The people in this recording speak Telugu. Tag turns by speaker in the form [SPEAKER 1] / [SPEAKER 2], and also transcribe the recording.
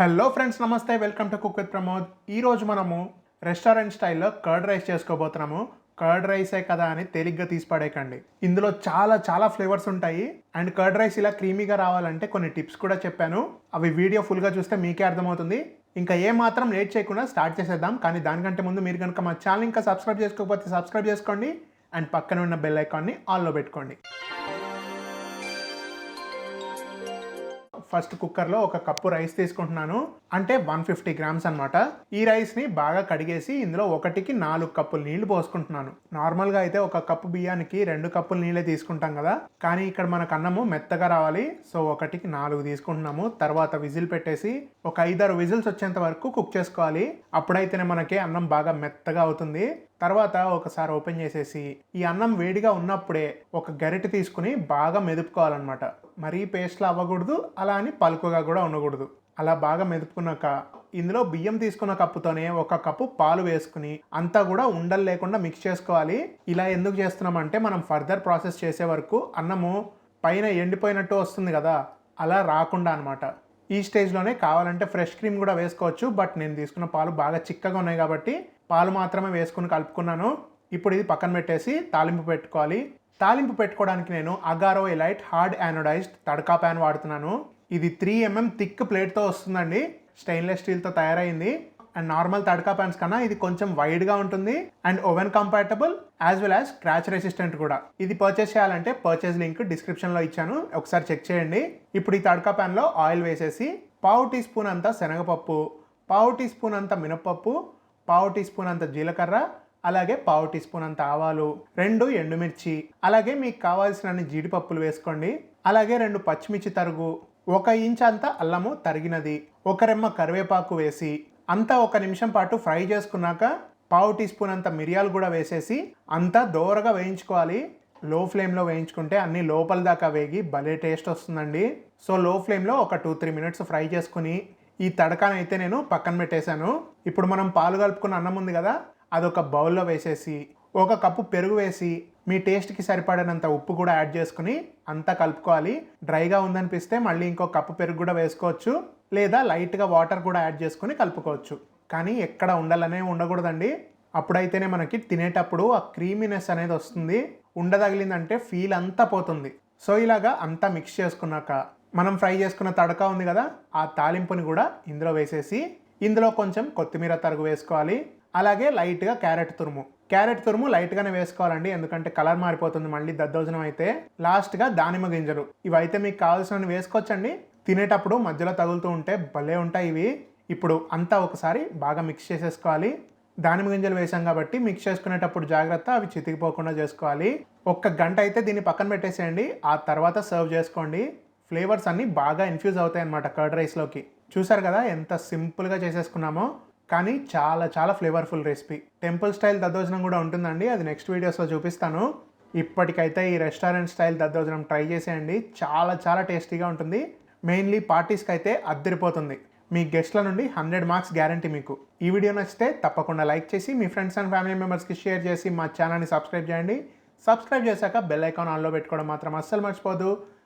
[SPEAKER 1] హలో ఫ్రెండ్స్ నమస్తే. Welcome to cook with Pramod ఈరోజు మనము రెస్టారెంట్ స్టైల్లో కర్డ్ రైస్ చేసుకోబోతున్నాము. కర్డ్ రైసే కదా అని తేలిగ్గా తీసి పడేయకండి. ఇందులో చాలా చాలా ఫ్లేవర్స్ ఉంటాయి. అండ్ కర్డ్ రైస్ ఇలా క్రీమీగా రావాలంటే కొన్ని టిప్స్ కూడా చెప్పాను. అవి వీడియో ఫుల్గా చూస్తే మీకే అర్థమవుతుంది. ఇంకా ఏ మాత్రం లేట్ చేయకుండా స్టార్ట్ చేసేద్దాం. కానీ దానికంటే ముందు మీరు కనుక మా ఛానల్ ఇంకా సబ్స్క్రైబ్ చేసుకోకపోతే సబ్స్క్రైబ్ చేసుకోండి. అండ్ పక్కన ఉన్న బెల్ ఐకాన్ని ఆల్లో పెట్టుకోండి. ఫస్ట్ కుక్కర్లో ఒక కప్పు రైస్ తీసుకుంటున్నాను. అంటే వన్ ఫిఫ్టీ గ్రామ్స్ అనమాట ఈ రైస్ని బాగా కడిగేసి ఇందులో ఒకటికి నాలుగు కప్పులు నీళ్ళు పోసుకుంటున్నాను. నార్మల్గా అయితే ఒక కప్పు బియ్యానికి రెండు కప్పులు నీళ్ళే తీసుకుంటాం కదా. కానీ ఇక్కడ మనకు అన్నము మెత్తగా రావాలి. సో ఒకటికి నాలుగు తీసుకుంటున్నాము. తర్వాత విజిల్ పెట్టేసి ఒక ఐదారు విజిల్స్ వచ్చేంత వరకు కుక్ చేసుకోవాలి. అప్పుడైతేనే మనకి అన్నం బాగా మెత్తగా అవుతుంది. తర్వాత ఒకసారి ఓపెన్ చేసేసి ఈ అన్నం వేడిగా ఉన్నప్పుడే ఒక గరిటె తీసుకుని బాగా మెదుపుకోవాలన్నమాట. మరీ పేస్ట్లో అవ్వకూడదు అలా అని పలుకుగా కూడా ఉండకూడదు. అలా బాగా మెదుపుకున్నాక ఇందులో బియ్యం తీసుకున్న కప్పుతోనే ఒక కప్పు పాలు వేసుకుని అంతా కూడా ఉండలు లేకుండా మిక్స్ చేసుకోవాలి. ఇలా ఎందుకు చేస్తున్నామంటే మనం ఫర్దర్ ప్రాసెస్ చేసే వరకు అన్నము పైన ఎండిపోయినట్టు వస్తుంది కదా అలా రాకుండా అనమాట ఈ స్టేజ్లోనే కావాలంటే ఫ్రెష్ క్రీమ్ కూడా వేసుకోవచ్చు బట్ నేను తీసుకున్న పాలు బాగా చిక్కగా ఉన్నాయి కాబట్టి పాలు మాత్రమే వేసుకుని కలుపుకున్నాను. ఇప్పుడు ఇది పక్కన పెట్టేసి తాలింపు పెట్టుకోవాలి. తాలింపు పెట్టుకోవడానికి నేను Agaro elite hard anodized tadka pan వాడుతున్నాను. ఇది త్రీ ఎంఎం థిక్ ప్లేట్తో వస్తుందండి. స్టెయిన్లెస్ స్టీల్తో తయారైంది. అండ్ నార్మల్ తడకా ప్యాన్స్ కన్నా ఇది కొంచెం వైడ్గా ఉంటుంది. And oven compatible as well as scratch resistant కూడా. ఇది పర్చేస్ చేయాలంటే పర్చేస్ లింక్ డిస్క్రిప్షన్లో ఇచ్చాను. ఒకసారి చెక్ చేయండి. ఇప్పుడు ఈ తడకా ప్యాన్లో ఆయిల్ వేసేసి పావు టీ స్పూన్ అంతా శనగపప్పు పావు టీ స్పూన్ అంతా మినపప్పు పావు టీ స్పూన్ అంత జీలకర్ర అలాగే పావు టీ స్పూన్ అంత ఆవాలు రెండు ఎండుమిర్చి అలాగే మీకు కావాల్సిన జీడిపప్పులు వేసుకోండి. అలాగే రెండు పచ్చిమిర్చి తరుగు ఒక ఇంచ్ అంత అల్లము తరిగినది ఒక రెమ్మ కరివేపాకు వేసి అంతా ఒక నిమిషం పాటు ఫ్రై చేసుకున్నాక పావు టీ స్పూన్ అంత మిరియాలు కూడా వేసేసి అంతా దోరగా వేయించుకోవాలి. లో ఫ్లేమ్లో వేయించుకుంటే అన్ని లోపల దాకా వేగి భలే టేస్ట్ వస్తుందండి. సో లో ఫ్లేమ్లో ఒక టూ త్రీ మినిట్స్ ఫ్రై చేసుకుని ఈ తడకానైతే నేను పక్కన పెట్టేశాను. ఇప్పుడు మనం పాలు కలుపుకున్న అన్నం ఉంది కదా అదొక బౌల్లో వేసేసి ఒక కప్పు పెరుగు వేసి మీ టేస్ట్కి సరిపడినంత ఉప్పు కూడా యాడ్ చేసుకుని అంతా కలుపుకోవాలి. డ్రైగా ఉందనిపిస్తే మళ్ళీ ఇంకో కప్పు పెరుగు కూడా వేసుకోవచ్చు లేదా లైట్గా వాటర్ కూడా యాడ్ చేసుకుని కలుపుకోవచ్చు. కానీ ఎక్కడ ఉండాలనే ఉండకూడదండి. అప్పుడైతేనే మనకి తినేటప్పుడు ఆ క్రీమీనెస్ అనేది వస్తుంది. ఉండదగిలిందంటే ఫీల్ అంతా పోతుంది. సో ఇలాగా అంతా మిక్స్ చేసుకున్నాక మనం ఫ్రై చేసుకున్న తడక ఉంది కదా ఆ తాలింపుని కూడా ఇందులో వేసేసి ఇందులో కొంచెం కొత్తిమీర తరుగు వేసుకోవాలి. అలాగే లైట్గా క్యారెట్ తురుము. క్యారెట్ తురుము లైట్గానే వేసుకోవాలండి ఎందుకంటే కలర్ మారిపోతుంది మళ్ళీ దద్దోజనం అయితే లాస్ట్గా దానిమ్మ గింజలు. ఇవైతే మీకు కావాల్సినవి వేసుకోవచ్చండి. తినేటప్పుడు మధ్యలో తగులుతూ ఉంటే భలే ఉంటాయి ఇవి. ఇప్పుడు అంతా ఒకసారి బాగా మిక్స్ చేసేసుకోవాలి. దానిమ్మ గింజలు వేసాం కాబట్టి మిక్స్ చేసుకునేటప్పుడు జాగ్రత్త అవి చితికిపోకుండా చేసుకోవాలి. ఒక్క గంట అయితే దీన్ని పక్కన పెట్టేసేయండి ఆ తర్వాత సర్వ్ చేసుకోండి. ఫ్లేవర్స్ అన్నీ బాగా ఇన్ఫ్యూజ్ అవుతాయి అన్నమాట కర్డ్ రైస్లోకి చూసారు కదా ఎంత సింపుల్గా చేసేసుకున్నామో? కానీ చాలా చాలా ఫ్లేవర్ఫుల్ రెసిపీ. టెంపుల్ స్టైల్ దద్దోజనం కూడా ఉంటుందండి. అది నెక్స్ట్ వీడియోస్లో చూపిస్తాను. ఇప్పటికైతే ఈ రెస్టారెంట్ స్టైల్ దద్దోజనం ట్రై చేసేయండి. చాలా చాలా టేస్టీగా ఉంటుంది. మెయిన్లీ పార్టీస్కి అయితే అద్దరిపోతుంది. మీ గెస్ట్ల నుండి హండ్రెడ్ మార్క్స్ గ్యారంటీ మీకు. ఈ వీడియో నచ్చితే తప్పకుండా లైక్ చేసి మీ ఫ్రెండ్స్ అండ్ ఫ్యామిలీ మెంబర్స్కి షేర్ చేసి మా ఛానల్ని సబ్స్క్రైబ్ చేయండి. సబ్స్క్రైబ్ చేశాక బెల్ ఐకాన్ ఆన్లో పెట్టుకోవడం మాత్రం అస్సలు మర్చిపోదు.